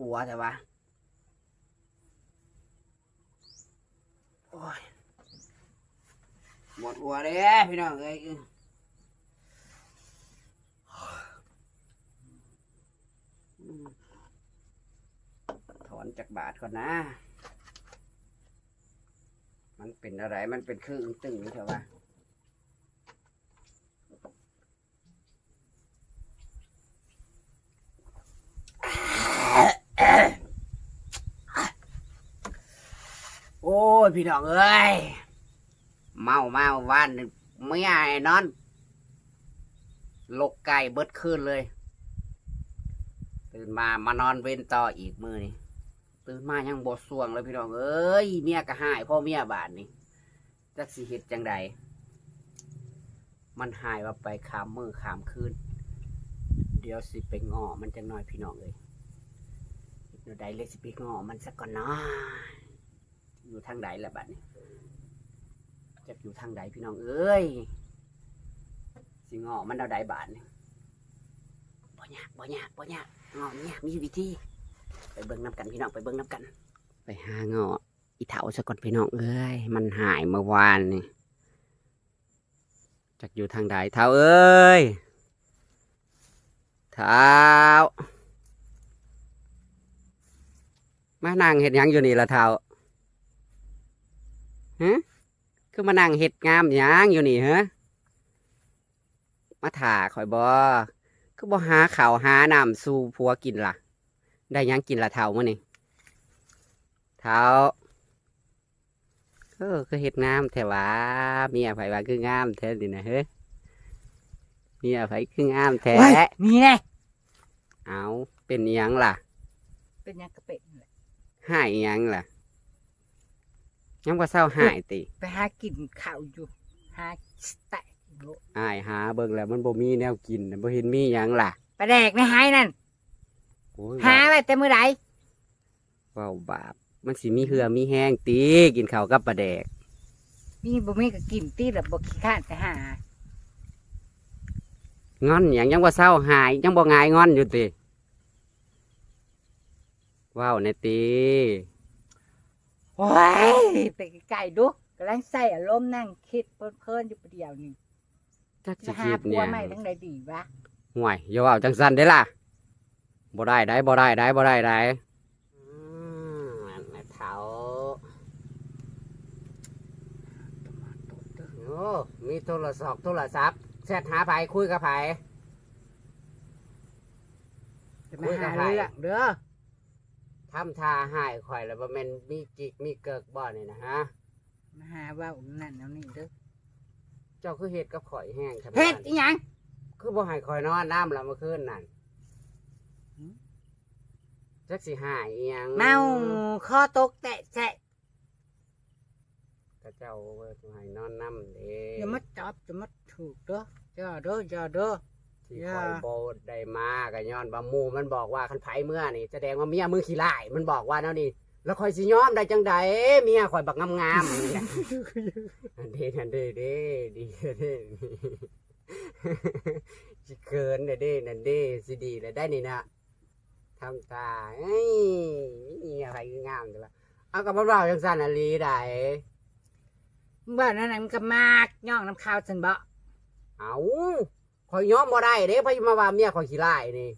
หัวแต่ว่าโอ้ยหมดหัวเลยพี่น้องเอ้ยถอนจากบาทก่อนนะ มันเป็นอะไร มันเป็นคืออึ้งตึงนี่เถอะวะ โอ้ย พี่น้องเอ้ยเมาเมาวันนี่ไม่อายนอนลกไก่เบิดคืนเลย ตื่นมามานอนเว้นต่ออีกมือนี่ตื่นมายังบดสวงเลยพี่น้องเอ้ยเมียก็หายพ่อเมียบาดนี่จักสิเฮ็ดจังใดมันหายว่าไปขามมือขามคืนเดี๋ยวสิไปงอมันจังน้อยพี่น้องเลยเดี๋ยวใดเลยสิไปงอมันสักก่อนเนาะ อยู่ทางใดล่ะบัดนี้จะอยู่ทางใดพี่น้องเอ้ยสิงอมันเอาใดบาทนี่บ่ยากบ่ยากบ่ยากงอมันยากมีวิธีไปเบิ่งน้ำกันพี่น้องไปเบิ่งน้ำกัน ไปหางออีเถาซะก่อนพี่น้องเอ้ยมันหายเมื่อวานนี่จักอยู่ทางใดเท้าเอ้ยเท้ามานั่งเห็ดหยังอยู่นี่ละเท้า ฮะคือมานั่งเห็ดงามหยังอยู่นี่ฮะมาถ่าข่อยบอคือบ่หาข้าวหาน้ำสู่ผัวกินล่ะ ได้หยังกินละเท่ามื้อนี่เท่าเออคือเห็ดงามแท้หวาเมียไผว่าคืองามแท้ดินะเฮ้ยเมียไผคืองามแท้นี่ไงเอาเป็นอิหยังล่ะ เป็นหยังกระเป็ดนั่นแหละหายอิหยังล่ะ ยังว่าเศร้าหายติไปหากินข้าวอยู่ หาแตะกินโลอายหาเบิ่งแล้วมันบ่มีแนวกินน่ะบ่เห็นมีหยังล่ะปลาแดกในหายนั่นโอ้ยหาไว้แต่มื้อใดเว้าบาปมันสิมีเหือมีแห้งตีกินข้าวกับปลาแดก มีบ่มีก็กินตีแล้วบ่ขี้ข้านไปหางอนหยังยังว่าเศร้าหายยังบ่งายงอนอยู่ติเว้าวในตี โอ้ยไปไกลๆดูกำลังใส่อารมณ์นั่งคิดเพลินๆอยู่ประเดี๋ยวนี่จักสิจะหาคิดผัเนี่วยใหม่ทั้งใดดีวะห่วยอย่าเว้าจังซั่นเด้ล่ะบ่ได้ได้บ่ได้ได้บ่ได้ได้อืมแม่เฒ่าโอ้มีโทรศัพท์โทรศัพท์แชทหาไผคุยกับไผ จะมาหาเรื่องเด้อ ทำท่าหายข่อยแล้วบ่แม่นมีจิกมีเกิกบ่นี่นะฮะ มาหาเว่านั่นเอานี่เด้อเจ้าคือเฮ็ดกับข่อยแห้งครับเฮ็ดอีหยังคือบ่ให้ข่อยนอนน้ำละเมื่อคืนนั่นหืมจักสิหายอีหยังเมาคอตกแตะแฉะก็เจ้าว่าสิให้นอนน้ำเด้อย่ามาจับจะมาถูกเด้ออย่าเด้ออย่าเด้อ ที่อย่าข่อยบ่ได้มาก็ย้อนว่าหมู่มันบอกว่าคันไผเมื่อนี่แสดงว่าเมียมือขี้ร้ายมันบอกว่าแนวนี้แล้วข่อยสิยอมได้จังใดเมียข่อยบักงามๆนี่นะอันเด้อันเด้เด้ดีเด้สิเกินเด้เด้นั่นเด้สิดีแล้วได้นี่นะทำตาเอ้ยมีอะไรงามจังละเอากับบ่เว้าจังซั่นน่ะลีได้ว่านั่นน่ะมันก็มากย่องน้ำข้าวฉันบ่เอา ข่อยยอมบ่ได้เด้เพราะมาว่าเมียข่อยขี้ร้ายนี่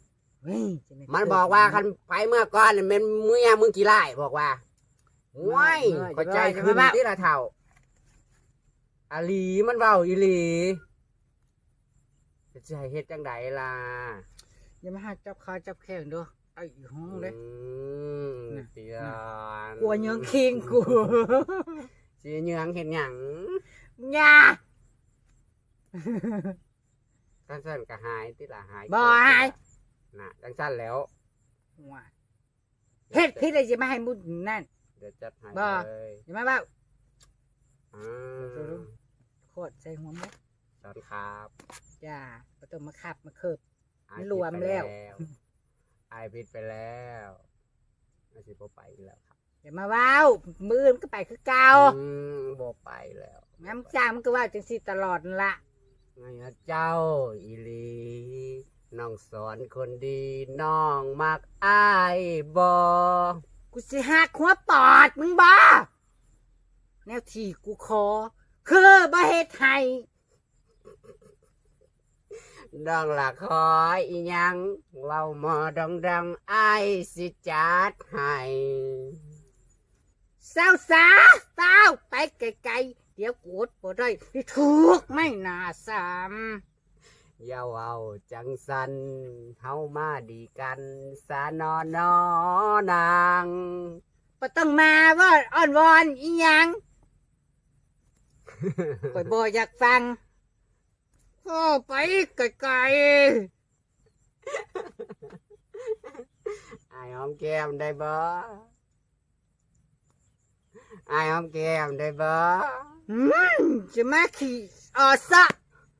เฮ้ยจะไมันบอกว่าคันไปเมื่อก่อนน่ะแม่นเมียมึงขี้ร้ายบอกว่าว้ายข่อยใจขึ้นที่ละเท่าอาหลีมันเว้าอีหลีจะสิให้เฮ็ดจังไดล่ะ อย่ามาหาจับขาจับแข้งเด้อไอ้ห้องเลย อืมน่ะเตียนกลัวเหยืองคิงกูสีเหยืองเห็นหยังอย่า จังสั้นก็หายติละหายบ่หาย น่ะจังสั้นแล้วว่าเฮ็ดพี่เลยจะมาให้มุดนั่น เดี๋ยวจัดให้บ่ เลยอย่ามาเบ้าอ่าโคตรใส่หัวมุดสอนครับอย่าบ่ต้องมาขับมาเคิบอายมันรวมแล้ว ผิดไปอายผิดไปแล้วอาสิบ่ไปแล้วครับอย่ามาเว้ามือมันก็ไปคือเก่าอืมบ่ไปแล้ว น้ำจ้างมันก็ว่าจังซี่ตลอดนั่นละ ไงอะเจ้าอีหลีน้องสอนคนดีน้องมักอายบอกูสิหักหัวปอดมึงบ่แนวที่กูขอ คือบ่เฮ็ดให้น้องละคอยอีหยังเว้าหมอดองดังอายสิจัดให้เศร้าสาเศร้าไปไกลๆ เดี๋ยวกดบ่ได้ที่ถูกไม่น่าซ้อย่าเว้าจังสันเฮามาดีกันสานอนนอนนางบ่ต้องมาว่าอ้อนวอนอีหยังข่อยบ่อยากฟังก็ไปไกลไอายหอมแก้มได้บ่อายหอมแก้มได้บ่ อืมจะมาขี่ออซะ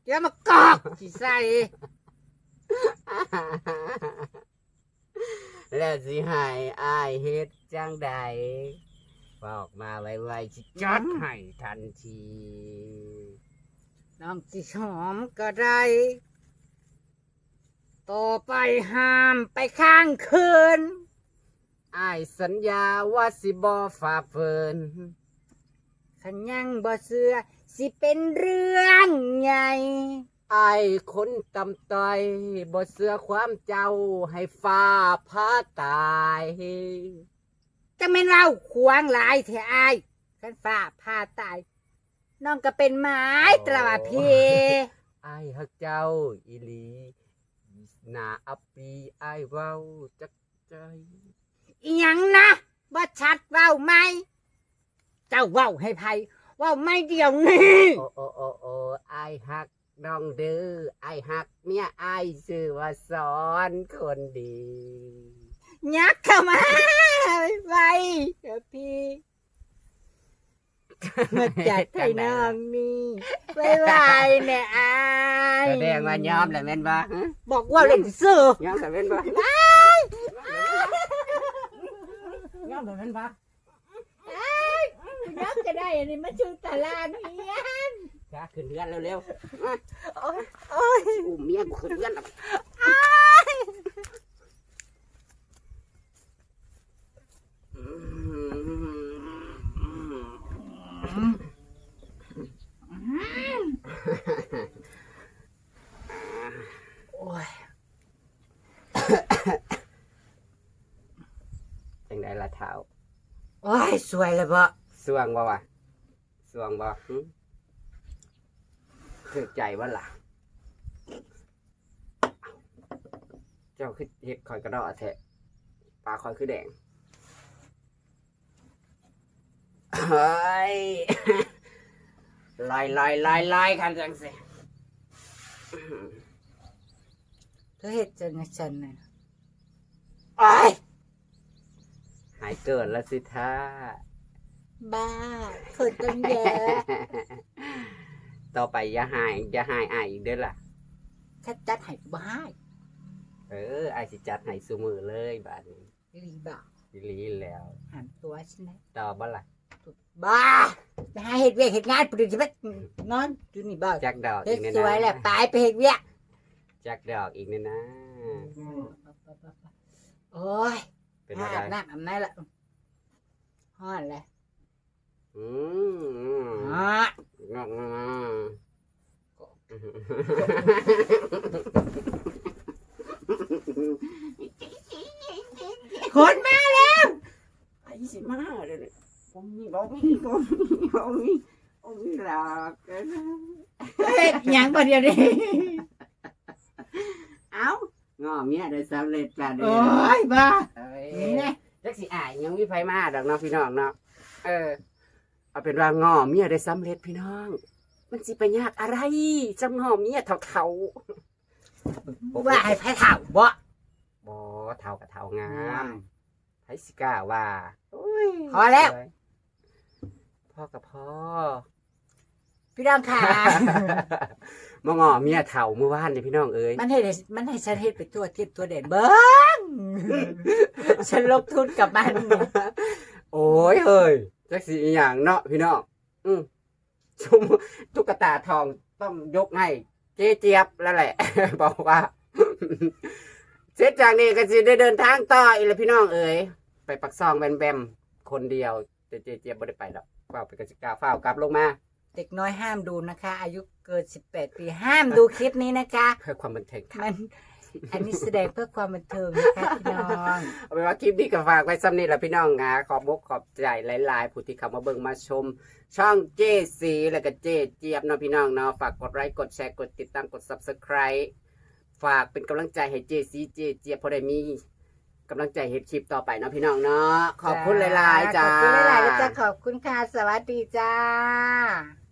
เดี๋ยวมากอกสิใส่แล้วสิให้อายเฮ็ดจังใดบอกมาไวๆสิจัดให้ทันที น้องสิหอมก็ได้ต่อไปห้ามไปข้างคืนอายสัญญาว่าสิบ่ฝ่าฝืน ขันยังบ่เสือสิเป็นเรื่องใหญ่อายคนตำต้อยบ่เสือความเจ้าให้ฟ้าพาตายจะเป็นเราขวางหลายเถอายขันฝ่าพาตาย น้องก็เป็นไม้ตราพีอายฮักเจ้าอีหลีหน้าอับปีอายเว้าจักใจอีหยังนะบ่ชัดเว้าไหม เจ้าเว้าให้ไผเว้าไม่เดียวนี้โอ้โอ้โอ้โอ้อายฮักน้องเด้ออายฮักเมียอายชื่อว่าสอนคนดี ยักเข้ามาไปเถอะพี่มาจัดให้น้องนี่บายบายเนี่ยอายแสดงว่ายอมแล้วแม่นบ่ฮะบอกว่าเล่นซื้อยอมแล้วแม่นบ่ยอมแล้วแม่นบ่ ยักจะได้อันนี้มาชูตารางเฮียนจ้าขึ้นเรือนเร็วๆมาโอ้ยโอ้ยอุ้มเมียกูขึ้นเรือนแล้วอืมโอ้ยจังไดล่ะเท้าโอ้ยสวยเลยบ่ สวงบ่วะสวงบ่หึถือใจว่าล่ะ เจ้าคือเห็ดคอยกระดอแทะปลาคอยคือแดงเฮ้ยลอยลอยลอยลอยกันจังสิเธอเห็ดจังไงฉันน่ะโอ้ยหายเกิดแล้วสิท่า บ้าเขินจังแย่ต่อไปอย่าหายอย่าหายอายอีกเด้อล่ะ ถ้าจัดให้บ้าเอออายสิจัดให้สุมือเลยบาดนี้ลีบ่าอีหลีแล้ว หันตัวฉันนะต่อบ่ล่ะบ้าจะให้เห็ดเวียกเห็ดงานปฏิบัตินอนอยู่นี่บ้าจักดอกเฮ็อีดกเนี่ยสนะวยแหละตายไปเห็ดเวียกจักดอกอีกเนี่ยนะ โอ้ยเป็นอาอะไรบน้ำอาบน้ำละฮ้อนเลย อืมอ๋องอกงอคนมาแล้วไอ้สิมาเลยผมมีบอกมีผมมีบอกมีผมมีหลักเฮ็ดหยังบ่เดียวนี้เอ้างอเมียได้สำเร็จแล้วเด้โอ้ยบ้าเอ้นี่ยนะจักสิอายยังมีไฟมาดอกเนาะพี่น้องเนาะเออ เอาเป็นว่างอเมียได้สำเร็จพี่น้อง มันสิไปยากอะไรจำงอเมียเท่าๆว่าให้ไผเฒ่าบ่บ่เท่ากับเท่างามไผสิกล้าว่าโอ้ยพอแล้ว พ่อกับพ่อ พี่น้องค่ะ มางอเมียเท่าเมื่อวานนี่พี่น้องเอ้ยมันให้มันให้ฉันเฮ็ดไปทั่วทิศทั่วเด่นเบิ้งฉันลงทุนกับมัน โอ้ยเฮ้ย จักสิอีหยังเนาะพี่น้องอืมชุมตุ๊กตาทองต้องยกให้เจ๊เจี๊ยบแล้วแหละ บอกว่า เสร็จจากนี้ก็สิได้เดินทางต่ออีกแล้วพี่น้องเอ๋ยไปปักซองแบมแบมคนเดียวเจเจเจียบบ่ได้ไปแล้วเฝ้าไปกสิกาเฝ้ากลับลงมาเด็กน้อยห้ามดูนะคะ อายุเกิน 18 ปีห้ามดูคลิปนี้นะคะ เพื่อความบันเทิงค่ะ มัน อันนี้แสดงเพื่อความบันเทิงนะคะพี่น้องเอาเป็นว่าคลิปนี้ก็ฝากไว้ซ้ำนี่แหละพี่น้องนะขอบอกขอบใจหลาย ๆ ผู้ที่เข้ามาเบิ่งมาชม ช่องเจสีแล้วก็เจเจี๊ยบเนาะพี่น้องเนาะฝากกดไลค์กดแชร์กดติดตามกด subscribe ฝากเป็นกำลังใจให้เจสีเจเจี๊ยบพอได้มีกำลังใจเฮ็ดคลิปต่อไปเนาะพี่น้องเนาะขอบคุณหลาย ๆ จ้า ขอบคุณหลายๆแล้วจ้าขอบคุณค่ะสวัสดีจ้า